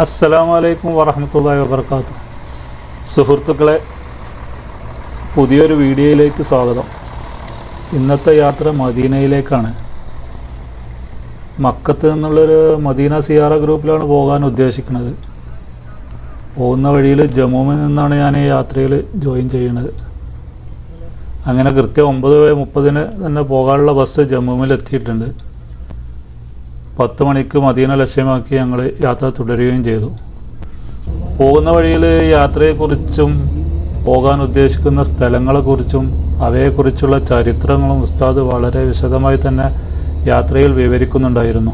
അസ്സലാമു അലൈക്കും വറഹമത്തല്ലാഹി വബർക്കാത്തു സുഹൃത്തുക്കളെ പുതിയൊരു വീഡിയോയിലേക്ക് സ്വാഗതം. ഇന്നത്തെ യാത്ര മദീനയിലേക്കാണ്. മക്കത്ത് നിന്നുള്ളൊരു മദീന സിയാറ ഗ്രൂപ്പിലാണ് പോകാൻ ഉദ്ദേശിക്കുന്നത്. പോകുന്ന വഴിയിൽ ജമ്മുവിൽ നിന്നാണ് ഞാൻ ഈ യാത്രയിൽ ജോയിൻ ചെയ്യുന്നത്. അങ്ങനെ കൃത്യം ഒമ്പത് മുപ്പതിന് തന്നെ പോകാനുള്ള ബസ് ജമ്മുവിൽ എത്തിയിട്ടുണ്ട് പത്ത് മണിക്ക് മദീന ലക്ഷ്യമാക്കി ഞങ്ങൾ യാത്ര തുടരുകയും ചെയ്തു. പോകുന്ന വഴിയിൽ യാത്രയെക്കുറിച്ചും പോകാൻ ഉദ്ദേശിക്കുന്ന സ്ഥലങ്ങളെക്കുറിച്ചും അവയെക്കുറിച്ചുള്ള ചരിത്രങ്ങളും ഉസ്താദ് വളരെ വിശദമായി തന്നെ യാത്രയിൽ വിവരിക്കുന്നുണ്ടായിരുന്നു.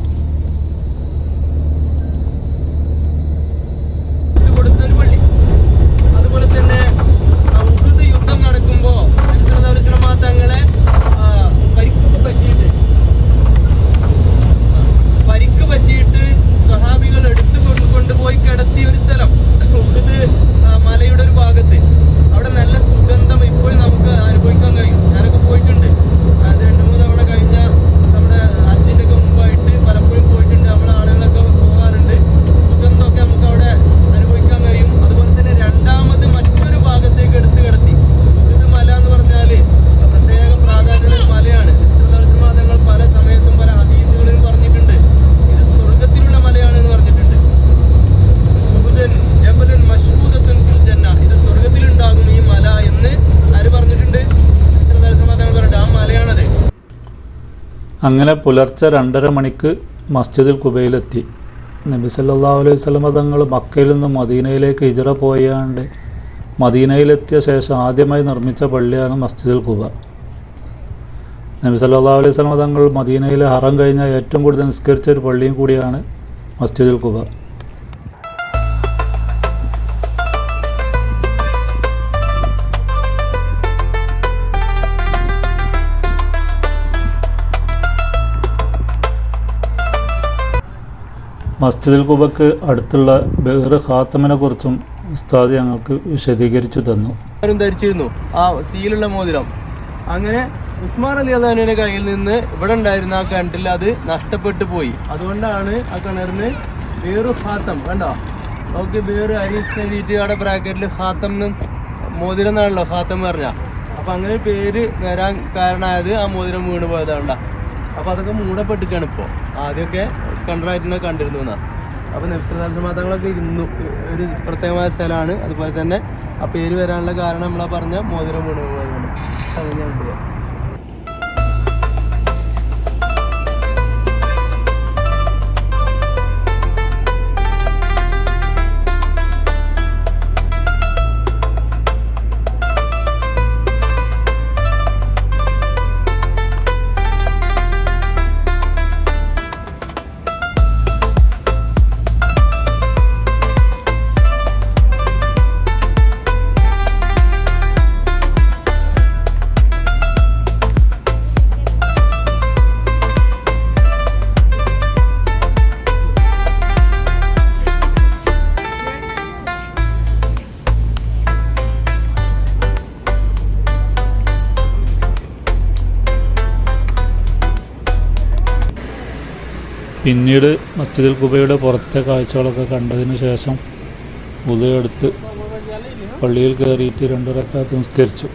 അങ്ങനെ പുലർച്ചെ രണ്ടര മണിക്ക് മസ്ജിദിൽ കുബയിലെത്തി. നബി സല്ലല്ലാഹു അലൈഹി വസല്ലമ തങ്ങൾ മക്കയിൽ നിന്ന് മദീനയിലേക്ക് ഹിജറ പോയാണ്ട് മദീനയിലെത്തിയ ശേഷം ആദ്യമായി നിർമ്മിച്ച പള്ളിയാണ് മസ്ജിദുൽ കുബ. നബി സല്ലല്ലാഹു അലൈഹി വസല്ലമ തങ്ങൾ മദീനയിലെ ഹറം കഴിഞ്ഞ ഏറ്റവും കൂടുതൽ നിസ്കരിച്ച ഒരു പള്ളിയും കൂടിയാണ് മസ്ജിദുൽ കുബ. മസ്ജിദുൽ കുബക്ക് അടുത്തുള്ള ബഹ്റ ഖാത്തമിനെ കുറിച്ചും ഉസ്താദ് ഞങ്ങൾക്ക് വിശദീകരിച്ചു തന്നു. ധരിച്ചിരുന്നു. ആ സീലുള്ള മോതിരം. അങ്ങനെ ഉസ്മാൻ അലി അദാനുവിന്റെ കയ്യിൽ നിന്ന് ഇവിടെ ഉണ്ടായിരുന്ന ആ കിണറ്റിൽ അത് നഷ്ടപ്പെട്ടു പോയി. അതുകൊണ്ടാണ് ആ കിണറിന് വേറു ഹാത്തം കണ്ടോ? നോക്കി വേറെ അരീഷ് എഴുതിയിട്ട് അവിടെ ബ്രാക്കറ്റിൽ ഹാത്തം എന്നും മോതിരം എന്നാണല്ലോ ഹാത്തം പറഞ്ഞ. അപ്പൊ അങ്ങനെ പേര് വരാൻ കാരണമായത് ആ മോതിരം വീണ് പോയതാണ്ട അപ്പൊ അതൊക്കെ മൂടപ്പെട്ടിട്ടാണ് ഇപ്പോ. ആദ്യമൊക്കെ കണ്ടറായിട്ട് കണ്ടിരുന്നു എന്നാ. അപ്പൊ നബ്സലാസമാതങ്ങളൊക്കെ ഇരുന്നു. ഒരു പ്രത്യേകമായ സ്ഥലമാണ്. അതുപോലെ തന്നെ ആ പേര് വരാനുള്ള കാരണം നമ്മളാ പറഞ്ഞ മോതിരം വീണ് പോയതാണ് അങ്ങനെയാണ് പിന്നീട് മസ്ജിദുൽ കുബയുടെ പുറത്തെ കാഴ്ചകളൊക്കെ കണ്ടതിന് ശേഷം ഉദയെടുത്ത് പള്ളിയിൽ കയറിയിട്ട് രണ്ടു റക്കാത്ത് നിസ്കരിച്ചു.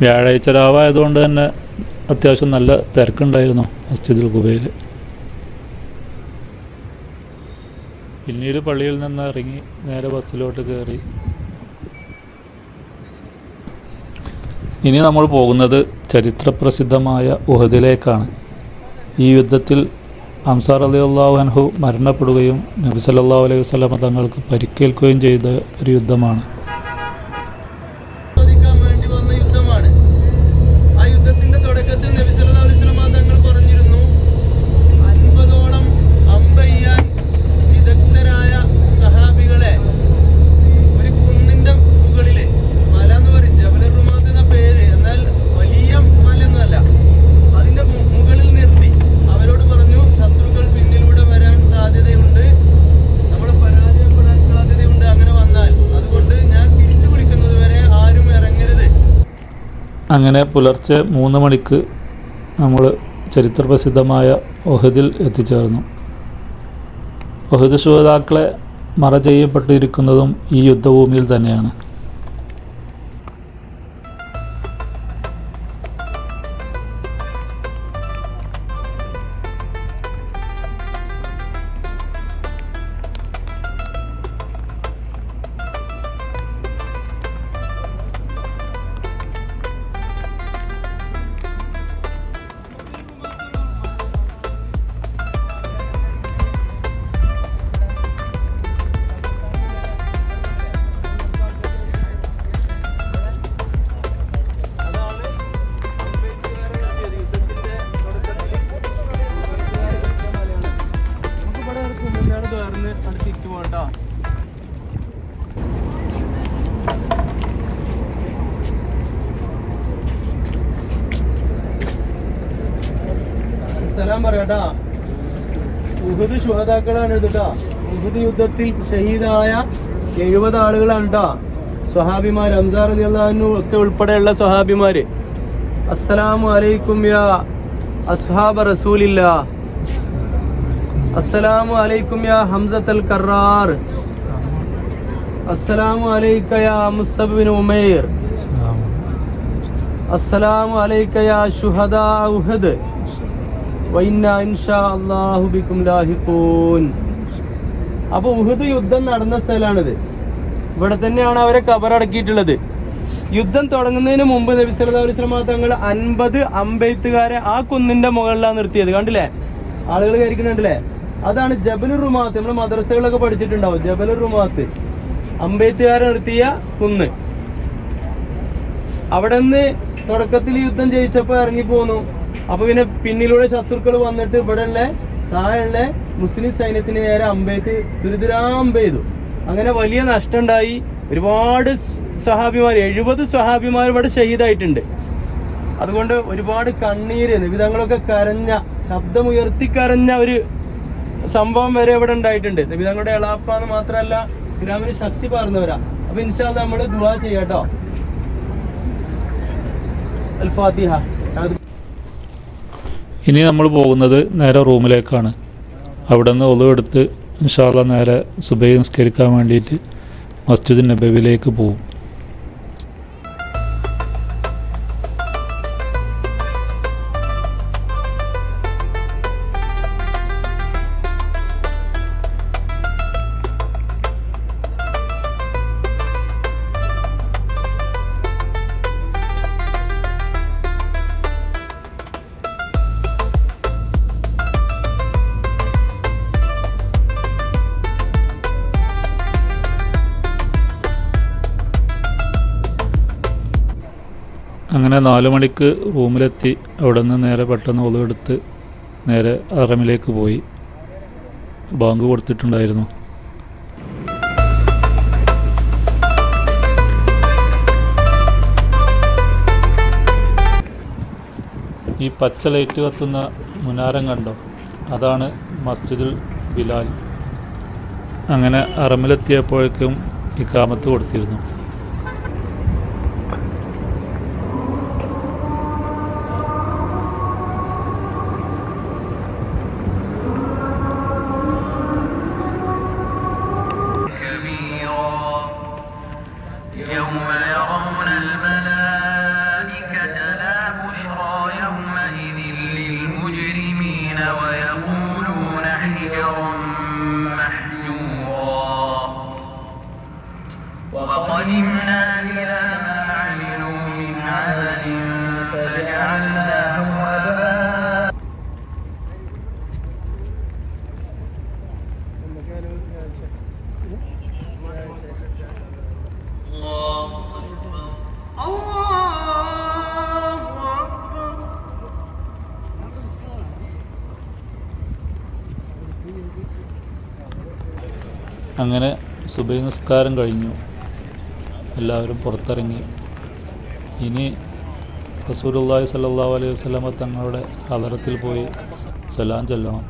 വ്യാഴാഴ്ച രാവായതുകൊണ്ട് തന്നെ അത്യാവശ്യം നല്ല തിരക്കുണ്ടായിരുന്നു മസ്ജിദുൽ കുബയിൽ. പിന്നീട് പള്ളിയിൽ നിന്ന് ഇറങ്ങി നേരെ ബസ്സിലോട്ട് കയറി ഇനി നമ്മൾ പോകുന്നത് ചരിത്രപ്രസിദ്ധമായ ഉഹദിലേക്കാണ്. ഈ യുദ്ധത്തിൽ അംസാർ അലി അള്ളാഹു അൻഹു മരണപ്പെടുകയും നബി സല്ലല്ലാഹു അലൈഹി വസല്ലമ തങ്ങൾക്ക് പരിക്കേൽക്കുകയും ചെയ്ത ഒരു യുദ്ധമാണ്. തങ്ങൾ പറഞ്ഞിരുന്നു അൻപതോളം അമ്പയ്യാൻ വിദഗ്ധരായ സഹാബികളെ ഒരു കുന്നിന്റെ മുകളിൽ മല എന്ന് പറയും ജബലുർ റുമാത്ത് എന്ന പേര് എന്നാൽ വലിയ മലയൊന്നുമല്ല അതിന്റെ മു- മുകളിൽ നിർത്തി അവരോട് പറഞ്ഞു ശത്രുക്കൾ പിന്നിലൂടെ വരാൻ സാധ്യതയുണ്ട് നമ്മൾ പരാജയപ്പെടാൻ സാധ്യതയുണ്ട് അങ്ങനെ വന്നാൽ അതുകൊണ്ട് അങ്ങനെ പുലർച്ചെ മൂന്ന് മണിക്ക് നമ്മൾ ചരിത്രപ്രസിദ്ധമായ ഒഹദിൽ എത്തിച്ചേർന്നു. ഒഹദ് ശുഹതാക്കളെ മറ ചെയ്യപ്പെട്ടിരിക്കുന്നതും ഈ യുദ്ധഭൂമിയിൽ തന്നെയാണ്. തിരിച്ചു പോകട്ടോ സലാം പറയാട്ടാ ഉഹുദ് ശുഹതാക്കളാണ് കേട്ടോ ഉഹുദ് യുദ്ധത്തിൽ ഷഹീദായ എഴുപത് ആളുകളാണ് കേട്ടോ സ്വഹാബിമാർ അംസാർ അള്ളാഹു ഒക്കെ ഉൾപ്പെടെയുള്ള സ്വഹാബിമാര്. അസ്സലാമു അലൈക്കും യാ അസ്ഹാബ റസൂലില്ല. അസ്സലാമു അലൈക്കും യാ ഹംസത്തൽ കറാർ. അസ്സലാമു അലൈക്ക യാ മുസ്സബ് ബിൻ ഉമൈർ. അസ്സലാമു അലൈക്ക യാ ശുഹദാ ഉഹദ്. വൈന്ന ഇൻഷാ അല്ലാഹു ബിക്കും ലാഹിഖൂൻ. അപ്പൊ ഉഹദ് യുദ്ധം നടന്ന സ്ഥലമാണിത് ഇവിടെ തന്നെയാണ് അവരെ കബറടക്കിയിട്ടുള്ളത്. യുദ്ധം തുടങ്ങുന്നതിന് മുമ്പ് നബി സല്ലല്ലാഹു അലൈഹി തങ്ങൾ അൻപത് അമ്പെയ്ത്തുകാരെ ആ കുന്നിന്റെ മുകളിലാണ് നിർത്തിയത്. കണ്ടില്ലേ? ആളുകൾ കയറിക്കുന്നുണ്ടല്ലേ അതാണ് ജബലുർ റുമാത്ത്. നമ്മൾ മദ്രസകളൊക്കെ പഠിച്ചിട്ടുണ്ടാവും. ജബലുർ റുമാത്ത്. അമ്പേത്തുകാരെ നിർത്തിയ കുന്ന്. അവിടെ നിന്ന് തുടക്കത്തിൽ യുദ്ധം ജയിച്ചപ്പോ ഇറങ്ങി പോന്നു. അപ്പൊ പിന്നെ പിന്നിലൂടെ ശത്രുക്കൾ വന്നിട്ട് ഇവിടെയുള്ള താഴെയുള്ള മുസ്ലിം സൈന്യത്തിന് നേരെ അമ്പേത്ത് ദുരിതരാം അമ്പെയ്തു. അങ്ങനെ വലിയ നഷ്ടം ഉണ്ടായി ഒരുപാട് സ്വഹാഭിമാർ എഴുപത് സ്വഹാഭിമാർ ഇവിടെ ഷഹീദായിട്ടുണ്ട്. അതുകൊണ്ട് ഒരുപാട് കണ്ണീര് നിബിധങ്ങളൊക്കെ കരഞ്ഞ ശബ്ദമുയർത്തി കരഞ്ഞ ഒരു സംഭവം വരെ ഇവിടെ ഉണ്ടായിട്ടുണ്ട്. നബിതങ്ങളുടെ എളാപ്പാന്ന് മാത്രമല്ല ഇസ്ലാമിന് ശക്തി പകർന്നവരാ അപ്പൊ ഇൻഷാൽ നമ്മൾ ദുവാ ചെയ്യട്ടോ ഇനി നമ്മൾ പോകുന്നത് നേരെ റൂമിലേക്കാണ്. അവിടെ നിന്ന് ഒളിവെടുത്ത് ഇൻഷാല്ല നേരെ സുബൈ നിസ്കരിക്കാൻ വേണ്ടിയിട്ട് മസ്ജിദ് നബവിലേക്ക് പോകും. അങ്ങനെ നാല് മണിക്ക് റൂമിലെത്തി. അവിടെ നിന്ന് നേരെ പെട്ടെന്ന് ഒളിവെടുത്ത് നേരെ അറമിലേക്ക് പോയി. ബാങ്ക് കൊടുത്തിട്ടുണ്ടായിരുന്നു. ഈ പച്ച ലൈറ്റ് കത്തുന്ന മുനാരം കണ്ടോ? അതാണ് മസ്ജിദുൽ ബിലാൽ. അങ്ങനെ അറമിലെത്തിയപ്പോഴേക്കും ഇക്കാമത്ത് കൊടുത്തിരുന്നു. അങ്ങനെ സുബൈ നിസ്കാരം കഴിഞ്ഞു. എല്ലാവരും പുറത്തിറങ്ങി. ഇനി റസൂലുള്ളാഹി സല്ലല്ലാഹു അലൈഹി വസല്ലമ തങ്ങളുടെ ഹദറത്തിൽ പോയി സലാം ചൊല്ലണം.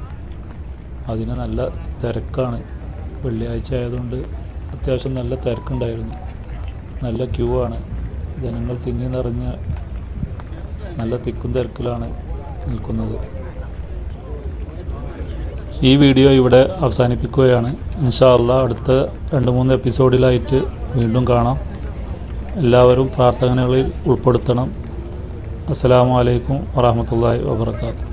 അതിന് നല്ല തിരക്കാണ്. വെള്ളിയാഴ്ച ആയതുകൊണ്ട് അത്യാവശ്യം നല്ല തിരക്കുണ്ടായിരുന്നു. നല്ല ക്യൂ ആണ്. ജനങ്ങൾ തിങ്ങി നിറഞ്ഞ നല്ല തിക്കും തിരക്കിലാണ് നിൽക്കുന്നത്. ഈ വീഡിയോ ഇവിടെ അവസാനിപ്പിക്കുകയാണ്. ഇൻഷാ അള്ളാ അടുത്ത രണ്ട് മൂന്ന് എപ്പിസോഡിലായിട്ട് വീണ്ടും കാണാം. എല്ലാവരും പ്രാർത്ഥനകളിൽ ഉൾപ്പെടുത്തണം. അസ്സലാമു അലൈക്കും വറഹമത്തല്ലാഹി വബർക്കാത്തു